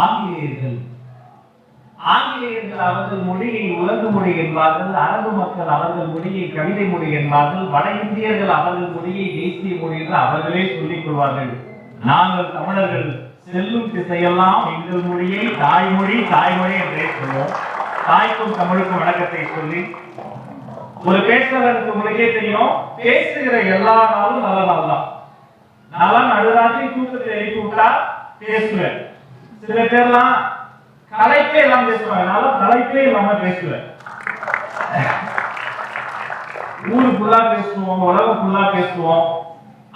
ஆங்கிலேயர்கள். ஆங்கிலேயர்கள் அவர்கள் மொழியை உலக மொழி என்பார்கள் அரபு மக்கள் அவர்கள் மொழியை கவிதை மொழி என்பார்கள் வட இந்தியர்கள் அவர்கள் மொழியை தேசிய மொழி என்று அவர்களே சொல்லிக் கொள்வார்கள். நாங்கள் தமிழர்கள் செல்லும் திசையெல்லாம் எங்கள் மொழியை தாய்மொழி தாய்மொழி என்றே சொல்வோம். தாய்க்கும் தமிழுக்கும் வணக்கத்தை சொல்லி ஒரு பேசுறதற்கு உங்களுக்கே தெரியும் பேசுகிற எல்லா நாளும் நல்ல நாள் தான் நல்லா நடுராத்திரி தூக்கத்தை எழுப்பி விட்டா பேசுவேன். சில பேர்லாம் கலைப்பே இல்லாம பேசுவாங்க. நல்லா கலைப்பே இல்லாம பேசுவேன். ஊரு ஃபுல்லா பேசுவோம் உலகம் ஃபுல்லா பேசுவோம்.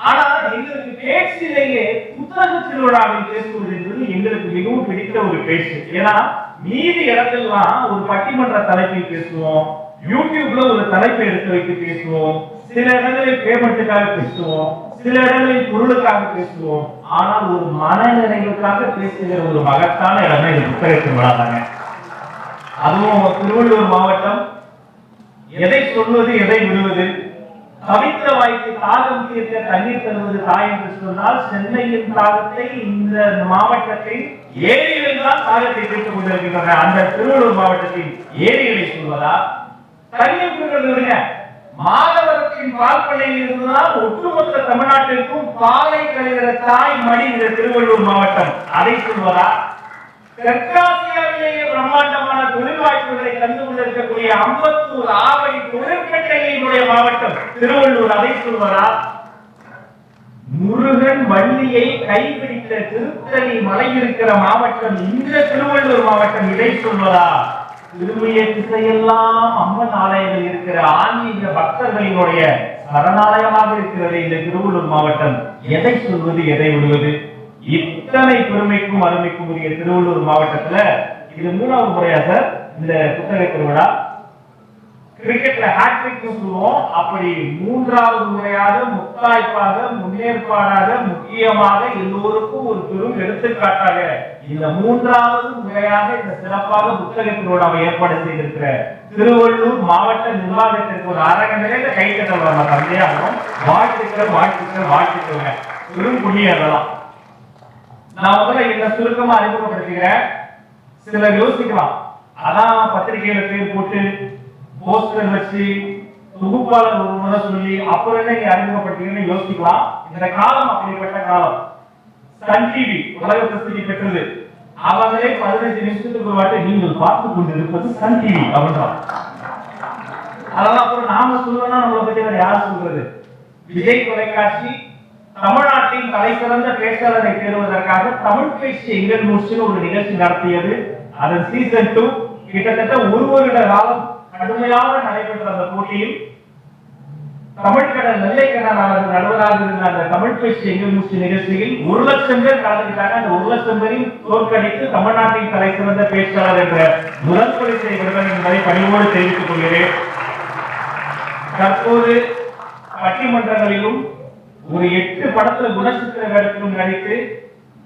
ஆனா எங்களுக்கு பேச்சிலேயே புத்தக திருவிழாவில் பேசுவது என்பது எங்களுக்கு மிகவும் பிடித்த ஒரு பேச்சு. ஏன்னா மீதி இடத்திலாம் ஒரு பட்டிமன்ற தலைப்பில் பேசுவோம் யூடியூப்ல ஒரு தலைப்பை எடுத்து வைத்து பேசுவோம் சில இடங்களில் பேமெண்ட்டுக்காக பேசுவோம் சில இடங்களில் பொருளுக்காக பேசுவோம். ஆனால் ஒரு மனநிலைகளுக்காக பேசுகிற ஒரு மகத்தான இடமே இது புத்தக திருவிழா தாங்க. அதுவும் திருவள்ளூர் மாவட்டம். எதை சொல்வது எதை விடுவது? கவித்த வாய்க்கு தாகம் தீர்க்க தண்ணீர் தருவது தாய் என்று சொன்னால் சென்னையின் தாகத்தை இந்த மாவட்டத்தை ஏரிகளில் தான் தாகத்தை தீர்த்துக் கொண்டிருக்கின்றன. அந்த திருவள்ளூர் மாவட்டத்தின் ஏரிகளை சொல்வதா? கன்னியாகுமரி மாணவர்களின் மாதவரத்தின் இருந்துதான் ஒட்டுமொத்த தமிழ்நாட்டிற்கும் பாலை கலைகிற தாய் மடி இந்த திருவள்ளூர் மாவட்டம். அதை சொல்வதா? தெற்காசியாவிலேயே பிரம்மாண்டமான தொழில் வாய்ப்புகளை தந்து கொண்டிருக்கக்கூடிய அம்பத்தூர் ஆவடி தொழிற்கட்டையினுடைய மாவட்டம் திருவள்ளூர் அதை சொல்வதா? முருகன் வள்ளியை கைப்பிடித்த திருத்தணி மலை இருக்கிற மாவட்டம் இந்த திருவள்ளூர் மாவட்டம் இதை சொல்வதா? திருமைய திசையெல்லாம் அம்மன் ஆலயங்கள் இருக்கிற ஆன்மீக பக்தர்களினுடைய சரணாலயமாக இருக்கிறது இந்த திருவள்ளூர் மாவட்டம். எதை சொல்வது எதை விடுவது? இத்தனை பெருமைக்கும் அருமைக்கும் உரிய திருவள்ளூர் மாவட்டத்துல இது மூணாவது முறையா சார்? இந்த புத்தக திருவிழா. கிரிக்கெட்ல ஹாட்ரிக் சொல்லுவோம் அப்படி மூன்றாவது முறையாக முத்தாய்ப்பாக முன்னேற்பாடாக முக்கியமாக எல்லோருக்கும் ஒரு பெரும் எடுத்துக்காட்டாக இந்த மூன்றாவது முறையாக இந்த சிறப்பாக புத்தகத்தினோடு அவர் ஏற்பாடு செய்திருக்கிற திருவள்ளூர் மாவட்ட நிர்வாகத்திற்கு ஒரு அரங்க நிறைந்த கை நம்ம தந்தையாகும் வாழ்த்துக்கிற வாழ்த்துக்கிற வாழ்த்துக்கள் பெரும் புண்ணியம் அதெல்லாம். நான் முதல்ல இந்த சுருக்கமா அறிமுகப்படுத்துகிறேன் சிலர் யோசிக்கலாம். அதான் பத்திரிகையில பேர் போட்டு போஸ்டர் வச்சு தொகுப்பாளர் ஒரு முறை சொல்லி அப்புறம் என்ன நீங்க அறிமுகப்படுத்தீங்கன்னு யோசிக்கலாம் இந்த காலம் அப்படிப்பட்ட காலம். சன் டிவி உலக பிரசித்தி பெற்றது. அவங்களே பதினஞ்சு நிமிஷத்துக்கு ஒரு வாட்டி நீங்கள் பார்த்து கொண்டிருப்பது சன் டிவி அப்படின்றான் அதெல்லாம் அப்புறம் நாம சொல்லணும்னா நம்மளை பத்தி வேற யார் சொல்றது? விஜய் தொலைக்காட்சி தமிழ்நாட்டின் தலைசிறந்த பேச்சாளரை தேர்வதற்காக தமிழ் பேச்சு எங்கள் முடிச்சுன்னு ஒரு நிகழ்ச்சி நடத்தியது. அதன் சீசன் டூ கிட்டத்தட்ட ஒரு வருட காலம் கடுமையாக நடைபெற்ற அந்த போட்டியில் தமிழ்கடல் நெல்லைக்கடல் நடுவராக இருந்த அந்த தமிழ் பேச்சு எங்கள் நிகழ்ச்சியில் ஒரு லட்சம் பேர் கலந்துக்கிட்டாங்க. அந்த ஒரு லட்சம் பேரையும் தோற்கடித்து தமிழ்நாட்டின் தலைசிறந்த பேச்சாளர் என்ற முதல் பரிசை விடுவேன் என்பதை பணிவோடு தெரிவித்துக் கொள்கிறேன். தற்போது பட்டிமன்றங்களிலும் ஒரு எட்டு படத்துல குணசித்திர வேடத்திலும் நடித்து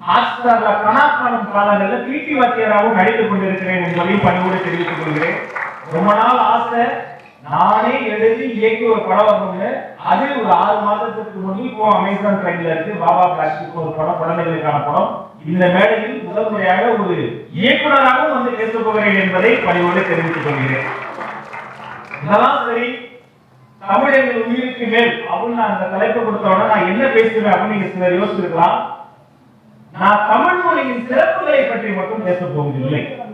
ஹாட்ஸ்டார்ல கணக்காணும் காலங்களில் பிடி வாத்தியராகவும் நடித்துக் கொண்டிருக்கிறேன் என்பதையும் பணிவோடு தெரிவித்துக் கொள்கிறேன். ரொம்ப நாள் ஆசை. நானே எழுதி இயக்கி ஒரு படம் வரணும்னு அது ஒரு ஆறு மாதத்துக்கு முன்பு இப்போ அமேசான் பிரைம்ல இருக்கு. பாபா பிளாஸ்டிக் ஒரு படம் குழந்தைகளுக்கான படம். இந்த மேடையில் முதல் முறையாக ஒரு இயக்குனராகவும் வந்து பேசப் போகிறேன் என்பதை பணிவோடு தெரிவித்துக் கொள்கிறேன். இதெல்லாம் சரி. தமிழர்கள் உயிருக்கு மேல். அப்படின்னு நான் அந்த தலைப்பு கொடுத்த நான் என்ன பேசுவேன் அப்படின்னு நீங்க சிலர் யோசிச்சிருக்கலாம். நான் தமிழ் மொழியின் சிறப்புகளை பற்றி மட்டும் பேச போவதில்லை.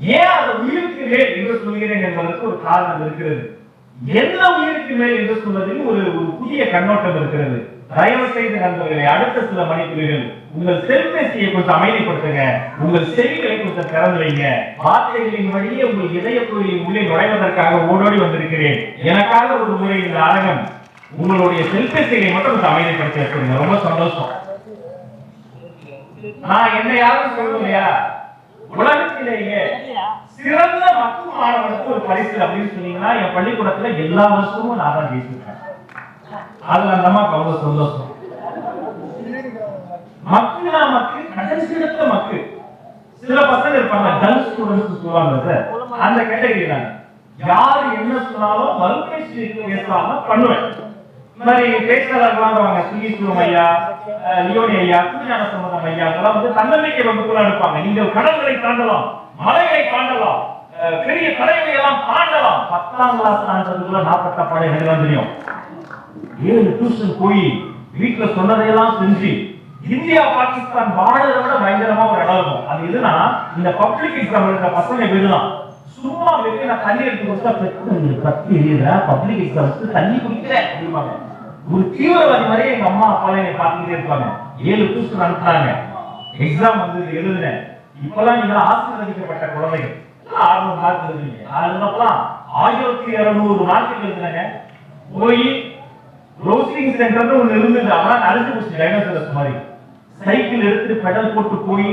ஏன் அந்த உயிருக்கு மேல் என்று சொல்கிறேன் என்பதற்கு ஒரு காரணம் இருக்கிறது. என்ன உயிருக்கு மேல் என்று சொல்வதில் ஒரு ஒரு புதிய கண்ணோட்டம் இருக்கிறது. தயவு செய்து நண்பர்களை அடுத்த சில மணித்துறைகள் உங்கள் செல்பேசியை கொஞ்சம் அமைதிப்படுத்துங்க. உங்கள் செவிகளை கொஞ்சம் திறந்து வைங்க. வார்த்தைகளின் வழியே உங்கள் இதய கோயிலின் உள்ளே நுழைவதற்காக ஓடோடி வந்திருக்கிறேன். எனக்காக ஒரு முறை இந்த அரங்கம் உங்களுடைய செல்பேசியை மட்டும் கொஞ்சம் அமைதிப்படுத்தி வச்சிருங்க. ரொம்ப சந்தோஷம். நான் என்ன யாரும் சொல்லலையா உலகத்திலேயே சிறந்த மக்கள் மாணவனுக்கு ஒரு பரிசு அப்படின்னு சொன்னீங்கன்னா என் பள்ளிக்கூடத்துல எல்லா வருஷமும் நான் தான் ஜெயிச்சிருக்கேன். அதுல அந்த அம்மாக்கு அவ்வளவு சந்தோஷம். மக்கள்னா மக்கு கடைசி இடத்துல மக்கு. சில பசங்க இருப்பாங்க டல் ஸ்டூடெண்ட்ஸ் சொல்லுவாங்க அந்த கேட்டகரி நான் யாரு என்ன சொன்னாலும் மறுபேச்சு பேசாம பண்ணுவேன். மாதிரி பேச்சாளர்கள்லாம் வாங்க சுகீஸ்வரம் ஐயா அஹ், லியோனி ஐயா குஞ்ஞான சம்பந்தம் ஐயா அதெல்லாம் வந்து தன்னம்பிக்கை வகுப்புல எடுப்பாங்க. நீங்க கடல்களை தாண்டலாம் மலைகளை தாண்டலாம் அஹ், பெரிய கடைகளை எல்லாம் தாண்டலாம். பத்தாம் கிளாஸ் தாண்டதுக்குள்ள நாற்பத்த படம் தான் தெரியும். ஏழு டியூஷன் போய் வீட்டுல சொன்னதையெல்லாம் செஞ்சு இந்தியா பாகிஸ்தான் பார்டரை விட பயங்கரமா ஒரு இடம் இருக்கும். அது எதுனா இந்த பப்ளிக் எக்ஸாம் இருக்கிற பசங்க விடுதான் சும்மா வெளியே நான் தண்ணி எடுத்து கொடுத்தா பெற்று கத்தி எரியுதா பப்ளிக் எக்ஸாம்ஸ்க்கு தண்ணி குடிக்கிறேன் அப்படிம்பாங்க. ஒரு தீவிரவாதி மாதிரியே எங்க அம்மா அப்பாலாம் என்னை பார்த்துக்கிட்டே இருப்பாங்க. ஏழு டியூஷன் நடத்துறாங்க எக்ஸாம் வந்து எழுதுனேன். இப்பெல்லாம் நீங்க ஆசீர்வதிக்கப்பட்ட குழந்தைகள். ஆறுநூறு மார்க் எழுதுனீங்க அதுக்கப்புறம் ஆயிரத்தி இருநூறு மார்க் எழுதுனாங்க. போய் ரோசிங் சென்டர்னு ஒண்ணு இருந்தது. அதெல்லாம் அழிஞ்சு போச்சு டைனோசரஸ் மாதிரி. சைக்கிள் எடுத்துட்டு பெடல் போட்டு போய்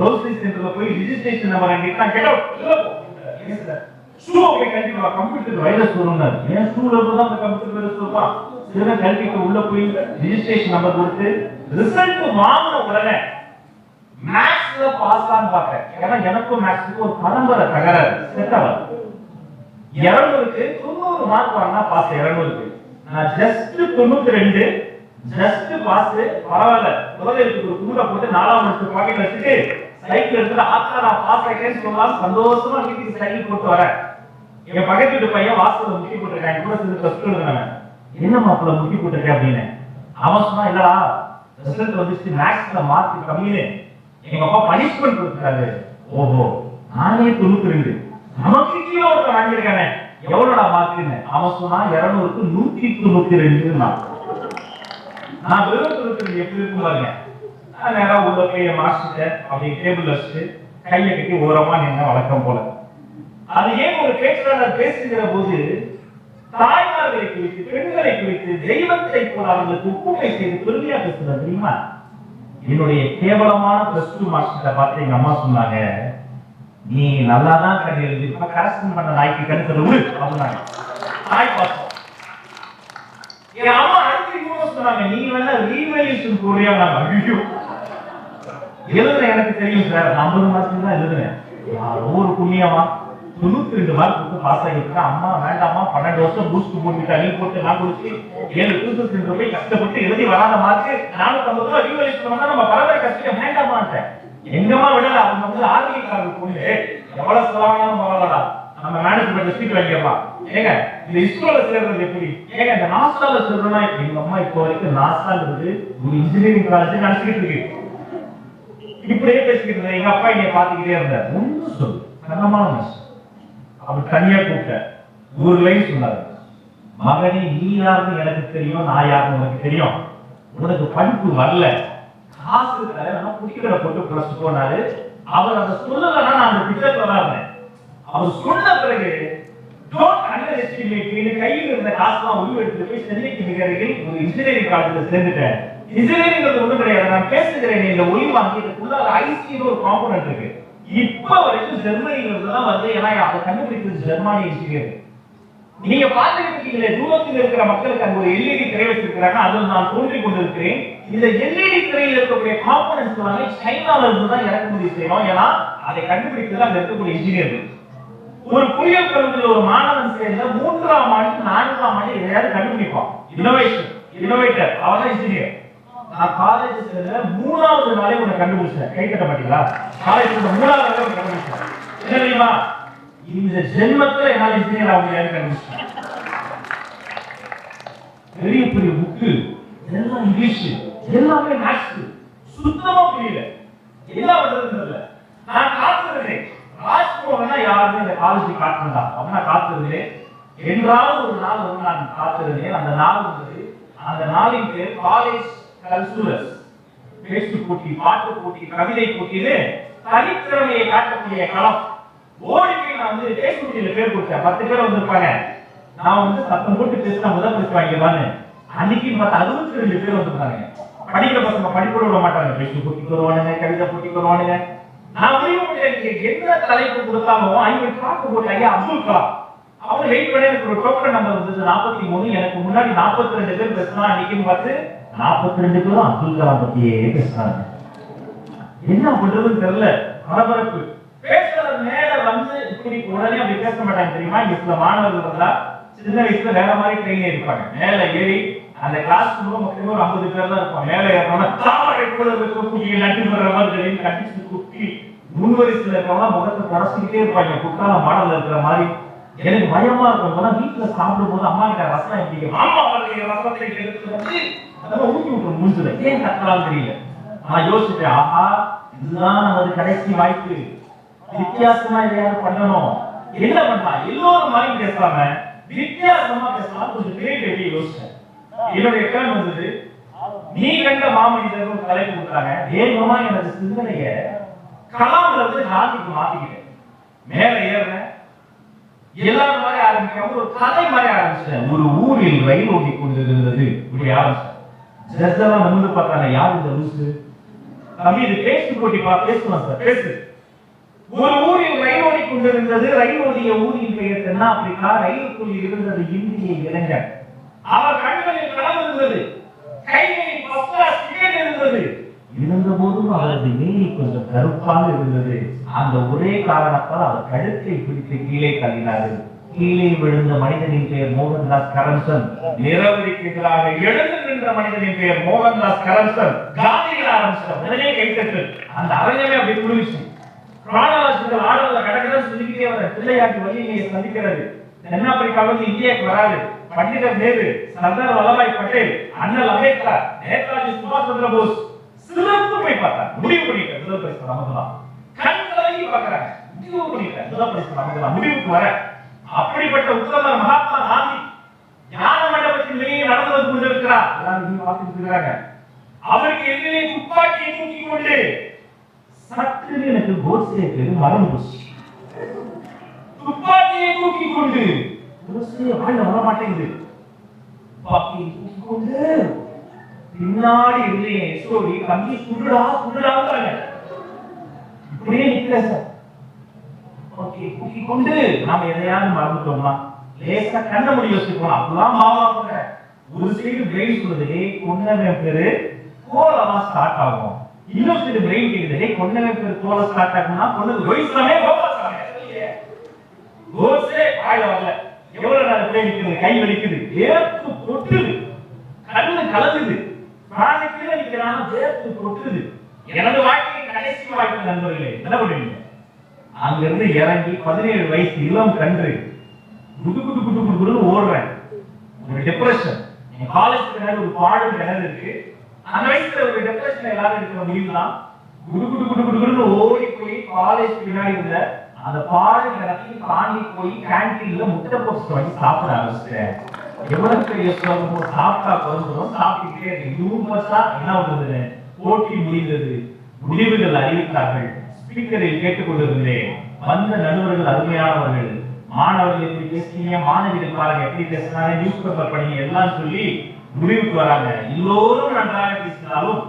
ரோசிங் சென்டர்ல போய் ரிஜிஸ்ட்ரேஷன் நம்பர் அங்கிட்டு அவுட் ஷூ போய் கழட்டிட்டு வா கம்ப்யூட்டர் வைரஸ் வரும்னாரு ஏன் ஷூல இருந்து தான் அந்த கம்ப்யூட்டர் வைரஸ் வருமா? சில கழட்டிட்டு உள்ள போய் ரிஜிஸ்ட்ரேஷன் நம்பர் கொடுத்து ரிசல்ட் வாங்கின உடனே மேக்ஸ்ல பாஸ் தான் பார்த்தேன் ஏன்னா எனக்கும் மேக்ஸுக்கு ஒரு பரம்பரை தகராறு. செட் ஆகாது. இருநூறுக்கு தொண்ணூறு மார்க் வாங்கினா பாஸ் இருநூறுக்கு. நான் ஜஸ்ட் தொண்ணூத்தி ரெண்டு ஜஸ்ட் பாஸ் பரவாயில்ல. குழந்தைகளுக்கு ஒரு கூட போட்டு நாலாம் வருஷம் பாக்கெட் வச்சுட்டு சைக்கிள் எடுத்துட்டு ஆத்தா நான் பாஸ் சொல்லலாம் சந்தோஷமா வீட்டுக்கு சைக்கிள் போட்டு வரேன் என் பக்கத்து வீட்டு பையன் வாசல்ல முக்கி போட்டிருக்கான். என் கூட சேர்ந்து பிளஸ் எழுதுனவன். என்ன மாப்பிள்ள முக்கி போட்டிருக்கேன் அப்படின்னு. அவன் சொன்னா இல்லடா ரிசல்ட் வந்துச்சு மேக்ஸ்ல மார்க் கம்மின்னு எங்க அப்பா பனிஷ்மெண்ட் கொடுத்தாரு ஓஹோ நானே தொண்ணூத்தி ரெண்டு நமக்கு கீழே ஒருத்தன் வாங்கியிருக்கானே. எவ்வளோடா மார்க்குன்னு அவன் சொன்னா இருநூறுக்கு நூத்தி தொண்ணூத்தி ரெண்டு நான் வெறும் தொண்ணூத்தி ரெண்டு எப்படி இருக்கும் பாருங்க. நான் உள்ள போய் என் மாஸ்டர் அப்படி டேபிள் வச்சுட்டு கையை கட்டி ஓரமா நின்று வழக்கம் போல. அது ஏன் ஒரு பேச்சாளர் பேசுகிற போது தாய்மார்களை குறித்து பெண்களை குறித்து தெய்வத்தை போல அவர்களுக்கு ஒப்புமை செய்து பெருமையா பேசுறது தெரியுமா? என்னுடைய கேவலமான பிளஸ் டூ மாஸ்டரை பார்த்து எங்க அம்மா சொன்னாங்க நீ நல்லா தான் கண் இப்ப கரெக்ஷன் பண்ண நாய்க்கு கணக்கு விடு அப்படின்னாங்க. நாய் பார்த்தோம். என் அம்மா அடுத்து சொன்னாங்க நீ வேணா ரீவேல்யூஷன் போறியா நான் ஐயோ. எழுதுன எனக்கு தெரியும் சார் ஐம்பது மார்க்கு தான் எழுதுனேன் யாரோ ஒரு புண்ணியமா தொண்ணூத்தி ரெண்டு மார்க் கொடுத்து பாஸ் ஆகிருக்கேன் அம்மா வேண்டாமா? பன்னெண்டு வருஷம் பூஸ்ட் போட்டு தண்ணி போட்டு நான் குடிச்சு ஏழு டியூஷன் சென்று போய் கஷ்டப்பட்டு எழுதி வராத மார்க் நானூத்தி ஐம்பது ரூபாய் ரீவேல்யூஷன் பண்ணா நம்ம பரவாயில்ல கஷ்டம் வேண்டாமான்ட்டேன். எங்கம்மா விடல? அவங்க வந்து ஆர்மிக்காரர் பொண்ணு எவ்வளவு செலவானாலும் பரவாயில்லடா. நம்ம மேனேஜ்மெண்ட் சீட் வாங்கிடலாம். ஏங்க இந்த இஸ்ரோல சேர்றது எப்படி? ஏங்க இந்த நாசால சேர்றதுனா எங்க அம்மா இப்போ வரைக்கும் நாசாங்கிறது ஒரு இன்ஜினியரிங் காலேஜ் நினைச்சுக்கிட்டு இருக்கு. இப்படியே பேசிக்கிட்டு இருந்தேன். எங்க அப்பா என்னை பாத்துக்கிட்டே இருந்தார். ஒன்னும் சொல்லு கனமான மனுஷன் அவர் தனியா கூப்பிட்ட ஒரு லைன் சொன்னாரு. மகனே நீ யாருன்னு எனக்கு தெரியும் நான் யாருன்னு உனக்கு தெரியும். உனக்கு படிப்பு வரல. காசு தரேன் குடிக்கிற போட்டு பிளஸ் போனாரு. அவர் அதை சொல்லலைன்னா நான் அந்த திட்டத்துல தான் அவர் சொன்ன பிறகு டோன்ட் அண்டர் எஸ்டிமேட் கையில் இருந்த காசுலாம் உருவ எடுத்து போய் சென்னைக்கு மிக அருகில் ஒரு இன்ஜினியரிங் காலேஜில் சேர்ந்துட்டேன். இன்ஜினியரிங் ஒண்ணும் கிடையாது. நான் பேசுகிறேன். இந்த ஒளி வாங்கி இதுக்குள்ள ஐசின்னு ஒரு காம்பனன்ட் இருக்கு. இப்ப வரைக்கும் ஜெர்மனிங்கிறது தான் வந்து ஏன்னா அதை கண்டுபிடிக்கிறது ஜெர்மானி இன்ஜினியர் நீங்க பார்த்துட்டு தூரத்தில் இருக்கிற மக்களுக்கு அங்க ஒரு எல்இடி திரை வச்சிருக்கிறாங்க. அதில் நான் தோன்றி கொண்டிருக்கிறேன். இந்த எல்இடி திரையில் இருக்கக்கூடிய காம்பனன்ஸ் எல்லாமே சைனால இருந்து தான் இறக்குமதி செய்யணும் ஏன்னா அதை கண்டுபிடிக்கிறது அங்க இருக்கக்கூடிய இன்ஜினியர் ஒரு பொறியியல் கல்லூரியில் ஒரு மாணவன் சேர்ந்த மூன்றாம் ஆண்டு நான்காம் ஆண்டு எதையாவது கண்டுபிடிப்பான். இன்னோவேஷன் இன்னோவேட்டர் அவன் தான் இன்ஜினியர் நான் காலேஜ் மூணாவது நாளே உன்னை கண்டுபிடிச்சேன் கை கட்ட மாட்டீங்களா? காலேஜ் மூணாவது நாளே உன்னை கண்டுபிடிச்சேன் என்ன தெரியுமா? இந்த ஜென்மத்துல என்னால இன்ஜினியர் ஆக முடியாதுன்னு கண்டுபிடிச்சேன் பெரிய பெரிய புக்கு எல்லாம் இங்கிலீஷ் எல்லாமே மேக்ஸ் சுத்தமா புரியல. என்ன தெரியல. நான் காத்திருந்தேன் ராஜ்மோகனா யாருமே இந்த காலேஜ் காட்டுறா அப்படின்னா காத்திருந்தேன் என்றாலும் ஒரு நாள் வந்து நான் காத்திருந்தேன் அந்த நாள் வந்து அந்த நாளின் பேர் காலேஜ் கல்சுரஸ் பேச்சு போட்டி பாட்டு போட்டி கவிதை போட்டின்னு தனித்திறமையை காட்டக்கூடிய களம். ஓடி போய் நான் வந்து பேச்சுப்பட்டியில பேர் கொடுத்தேன் பத்து பேர் வந்திருப்பாங்க. நான் வந்து சத்தம் போட்டு பேசினா முதல் பேச வாங்கிடுவான்னு. அன்னைக்கு பார்த்தா அறுபத்தி ரெண்டு பேர் வந்திருந்தாங்க. படிக்கிற பசங்க படிப்போட விட மாட்டாங்க. பேச்சு போட்டிக்கு வருவானுங்க கவிதை போட்டிக்கு வருவானுங்க நான் முடிவு என்ன தலைப்பு கொடுத்தாலும் ஐயோ காக்கு போட்டு ஐயா அப்துல் கலாம். அவங்க வெயிட் பண்ணி எனக்கு ஒரு டோக்கன் நம்பர் வந்தது நாற்பத்தி மூணு. எனக்கு முன்னாடி நாற்பத்தி ரெண்டு பேர் பேசினா அன்னைக்குன்னு பார்த்து நாற்பத்தி ரெண்டு பேரும் அப்துல் கலாம் பத்தியே பேசுறாங்க. என்ன பண்றதுன்னு தெரியல. பரபரப்பு. பேசுறது மேல வந்து இப்படி உடனே அப்படி பேச மாட்டாங்க தெரியுமா? இங்க சில மாணவர்கள் இருந்தா சின்ன வயசுல வேற மாதிரி ட்ரெயின் இருப்பாங்க. மேல ஏறி அந்த கிளாஸ் ரூம் மொத்தமே ஒரு ஐம்பது பேர் தான் இருப்போம் மேல ஏறணும்னா தாமரை கூட இருக்கக்கூடிய நட்டு வர்ற மாதிரி தெரியும். கட்டிச்சு குத்தி முன்வரிசையில் இருக்கவங்க முகத்தை தொடச்சிக்கிட்டே இருப்பாங்க. குற்றால மாடல் இருக்கிற மாதிரி. எனக்கு பயமா இருக்கும். இப்பெல்லாம் வீட்டுல சாப்பிடும் போது அம்மா கிட்ட ரசம் எப்படி? அம்மா வரலையே ரசத்தை எடுத்து வந்து அதெல்லாம் ஊக்கி விட்டுரும் மூஞ்சுல ஏன் கத்தலாம் தெரியல. நான் யோசிச்சேன் ஆஹா இதுதான் நமது கடைசி வாய்ப்பு. வித்தியாசமா எதையாவது பண்ணணும். என்ன பண்ணலாம்? எல்லோரும் மாதிரி பேசாம வித்தியாசமா பேசலாம். கொஞ்சம் கிரியேட்டிவிட்டி யோசிச்சேன் என்னுடைய வந்தது. நீ கண்ட மாமனிதர்கள் ஒரு தலைப்பு கொடுத்தாங்க வேகமா எனது சிந்தனைய கலாம்ல இருந்து நாட்டுக்கு மாத்திக்கிட்டேன். மேல ஏறுறேன். எல்லாரும் மாதிரி ஆரம்பிக்காம ஒரு கதை மாதிரி ஆரம்பிச்சேன் ஒரு ஊரில் ரயில் ஓடி கொண்டிருந்தது. இப்படி ஆரம்பிச்சேன் ஜட்ஜெல்லாம் வந்து பார்த்தாங்க யார் இந்த லூசு? தம்பி இது பேச்சு போட்டி பா பேசலாம் சார் பேசு. ஒரு ஊரில் ரயில் ஓடி கொண்டிருந்தது. ரயில் ஓடிய ஊரின் பெயர் தென்னாப்பிரிக்கா ரயிலுக்குள் இருந்தது இந்திய இளைஞர். அவர் கண்களில் கனவு இருந்தது. கைகளில் ஃபர்ஸ்ட் இருந்தது. இருந்த போதும் அவரது மீறி கொஞ்சம் கருப்பாக இருந்தது. அந்த ஒரே காரணத்தால் அவர் கழுத்தை பிடித்து கீழே தள்ளினார்கள் கீழே விழுந்த மனிதனின் பெயர் மோகன்தாஸ் கரம்சன். நிரவதிக்கு எதிராக எழுந்து நின்ற மனிதனின் பெயர் மோகன்தாஸ் கரம்சன். காந்திகள் ஆரம்பிச்சிடும் உடனே கைத்தட்டு அந்த அரங்கமே அப்படி குளிர்ச்சி பிராணவாசிகள் ஆடல கடற்கரை சொல்லிக்கிட்டே வர பிள்ளையாட்டி வழியிலேயே சந்திக்கிறது தென்னாப்பிரிக்காவிலிருந்து இந்தியாவுக்கு வராது பண்டிதர் நேரு சர்தார் வல்லபாய் பட்டேல் அண்ணல் அம்பேத்கர் நேதாஜி சுபாஷ் சந்திர போஸ் சிறப்பு போய் பார்த்தார். முடிவு பண்ணிட்டார். சிறப்பு பரிசு நமக்குதான் கண் கலங்கி பார்க்கறாங்க. முடிவு பண்ணிட்டார். சிறப்பு பரிசு முடிவுக்கு வர அப்படிப்பட்ட உத்தமர் மகாத்மா காந்தி ஞான மண்டபத்தின் வெளியே நடந்து வந்து கொண்டிருக்கிறார். இருக்கிறாங்க அவருக்கு எதிரே துப்பாக்கியை தூக்கி கொண்டு சற்று எனக்கு கோட்ஸேக்கு மரம் துப்பாக்கியை தூக்கி கொண்டு கோட்ஸே வாயில வர மாட்டேங்குது. துப்பாக்கியை தூக்கி கொண்டு பின்னாடி இருந்து என் எஸ்ஓடி தம்பி சுடுடா சுடுடாங்கிறாங்க இப்படியே நிக்கல சார். ஓகே கூக்கி கொண்டு நாம எதையாவது மறந்துட்டோமா லேசா கண்ண முடி வச்சுக்கோம் அப்பெல்லாம் மாவாங்க ஒரு சைடு பிரெயின் சொல்லுது கொன்னவன் பேரு கோலமா ஸ்டார்ட் ஆகும். இன்னொரு சைடு பிரெயின் கேக்குது கொன்னவன் பேரு கோல ஸ்டார்ட் ஆகும்னா கொன்னது ரோஹித்ராமே கோபாலசாமி கோசே வாயில வரல. எவ்வளவு நாள் பிரெயின் நிக்குது கை வலிக்குது ஏத்து கொட்டுது. கண்ணு கலந்துது பிராணிக்கு நிக்கிறான் வேர்த்து கொட்டுது. எனது வாழ்க்கையின் கடைசி வாழ்க்கை நண்பர்களே என்ன பண்ணுவீங்க அங்கிருந்து இறங்கி பதினேழு வயசு இளம் கன்று குடு குடு குடு குடு குடுன்னு ஓடுறேன். ஒரு டிப்ரெஷன் என் காலேஜ் பின்னாடி ஒரு பாடல் கிணறு இருக்கு. அந்த வயசுல ஒரு டிப்ரெஷன் எல்லாரும் இருக்கிற முடியும்னா தான் குடு குடு குடு குடுன்னு ஓடி போய் காலேஜ் பின்னாடி இருந்த அந்த பாடல் கிணத்தையும் தாண்டி போய் கேன்டீன்ல முட்டை போஸ்ட் வாங்கி சாப்பிட ஆரம்பிச்சிட்டேன். எவ்வளவு பெரிய சுலபமோ சாப்பிட்டா குறைஞ்சிடும் சாப்பிட்டுட்டே இருக்கு என்ன பண்ணுது போட்டி முடிந்தது. முடிவுகள் அறிவித்தார்கள். ஸ்பீக்கரில் கேட்டுக்கொண்டிருந்தேன் வந்த நடுவர்கள் அருமையானவர்கள் மாணவர்கள் எப்படி பேசுறீங்க மாணவிகள் பாருங்க எப்படி பேசுறாங்க நியூஸ் பேப்பர் படிங்க எல்லாம் சொல்லி முடிவுக்கு வராங்க. எல்லோரும் நன்றாக பேசினாலும்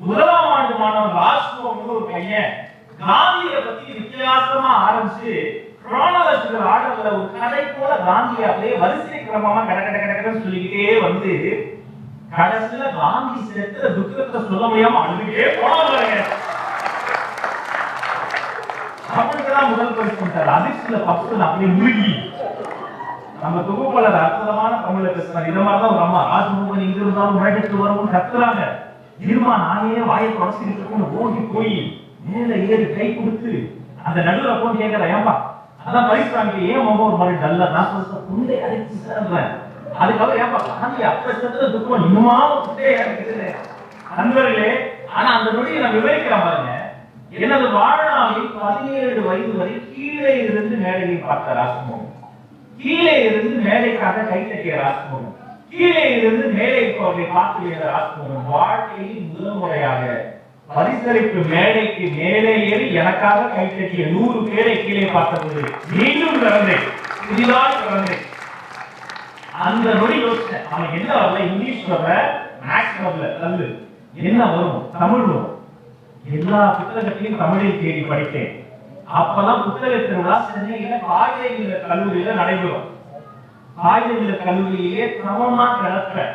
முதலாம் ஆண்டு மாணவன் ராஜ்குமார் ஒரு பையன் காந்தியை பத்தி வித்தியாசமா ஆரம்பிச்சு chronological ஆர்டர்ல ஒரு கதை போல காந்தியை அப்படியே வரிசை கிரமமா கட கட கட சொல்லிக்கிட்டே வந்து கடைசியில காந்தி செத்த துக்கத்தை சொல்ல முடியாம அழுதுகிட்டே போனாங்க தான் முதல் பரிசு கொடுத்தார். அதிர்ஷ்டில ஃபர்ஸ்ட் அப்படியே முழுகி. நம்ம தொகுப்பாளர் அற்புதமான தமிழ்ல பேசுறாரு. இதை மாதிரி தான் ஒரு அம்மா. ராஜ்மோகன் இங்க இருந்தாலும் மேடைக்கு வரவும் கத்துறாங்க. இருமா நானே வாயை தொடச்சிட்டு இருக்கும்னு ஓடி போய் மேல ஏறி கை கொடுத்து அந்த நடுவில் போய் கேட்கிற ஏன்பா அதான் பரிசு வாங்கி ஏன் முகம் ஒரு மாதிரி டல்ல நான் சொல்றேன் குண்டை அடிச்சு சேர்றேன். அதுக்காக ஏன்பா காந்தி அப்ப செத்துல துக்கம்? இன்னுமா குண்டே அடிக்குது நண்பர்களே ஆனா அந்த நொடியை நான் விவரிக்கிறேன் பாருங்க. எனது வாழ்நாளில் பதினேழு வயது வரை கீழே இருந்து மேடையை பார்த்த ராஜ்மோகன் கீழே இருந்து மேலைக்காக கை தட்டிய ராஜ்மோகன் கீழே இருந்து மேலே இருப்பவர்களை பார்த்து எழுத ராஜ்மோகன் வாழ்க்கையில் முதல் முறையாக பரிசளிப்பு மேடைக்கு மேலே ஏறி எனக்காக கை தட்டிய நூறு பேரை கீழே பார்த்தபோது மீண்டும் பிறந்தேன். புதிதாக பிறந்தேன். அந்த நொடி யோசிச்சேன் அவன் என்ன வரல? இங்கிலீஷ் வரல மேக்ஸ் வரல தள்ளு. என்ன வரும்? தமிழ் வரும். எல்லா புத்தகத்தையும் தமிழில் தேடி படித்தேன். அப்பெல்லாம் புத்தக திருவிழா சென்னையில காகித கல்லூரியில நடைபெறும். காகித கல்லூரியிலே சமமா கிடப்ப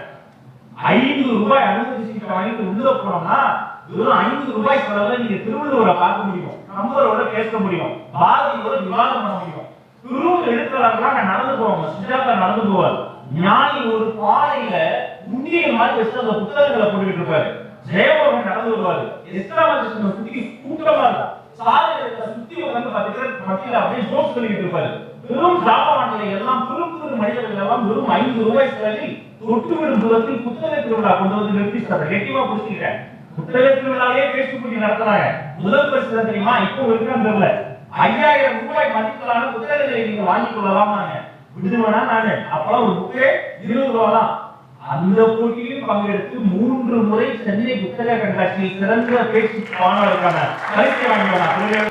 ஐந்து ரூபாய் அனுமதி சீட்டை வாங்கிட்டு உள்ள போனோம்னா வெறும் ஐந்து ரூபாய் செலவுல நீங்க திருவள்ளுவரை பார்க்க முடியும். கம்பரோட பேச முடியும். பாரதியோட விவாதம் பண்ண முடியும். திருவள்ளுவர் எழுத்தாளர்களா நான் நடந்து போவாங்க. சுஜாதா நடந்து போவார். ஞானி ஒரு பாறையில உண்டிய மாதிரி வச்சு அந்த புத்தகங்களை போட்டுக்கிட்டு இருப்பாரு. ஜெயமோகன் நடந்து வருவாரு. எஸ்ராமகிருஷ்ணன் சுத்தி கூட்டமா இருக்கும் சாலையில சுத்தி உட்கார்ந்து பத்து பேர் மத்தியில அப்படியே ஜோக் சொல்லிட்டு இருப்பாரு. வெறும் ஜாமான்களை எல்லாம் புது புது மனிதர்கள் எல்லாம் வெறும் ஐந்து ரூபாய் செலவில் தொட்டு விடும் தூரத்தில் புத்தக திருவிழா கொண்டு வந்து நிறுத்தி கெட்டிவா பிடிச்சிருக்கேன் புத்தக திருவிழாவே பேஸ்புக் நடத்துறாங்க. முதல் பரிசு தெரியுமா? இப்போ இருக்கான்னு தெரியல. ஐயாயிரம் ரூபாய் மதிப்பிலான புத்தகங்களை நீங்க வாங்கிக் கொள்ளலாமாங்க விடுவேனா நானு? அப்பெல்லாம் ஒரு புக்கே இருபது ரூபா தான் அந்த போட்டியிலும் பங்கெடுத்து மூன்று முறை சென்னை புத்தக கண்காட்சியில் சிறந்த பேச்சு மாணவருக்கான பரிசை வாங்கினார்.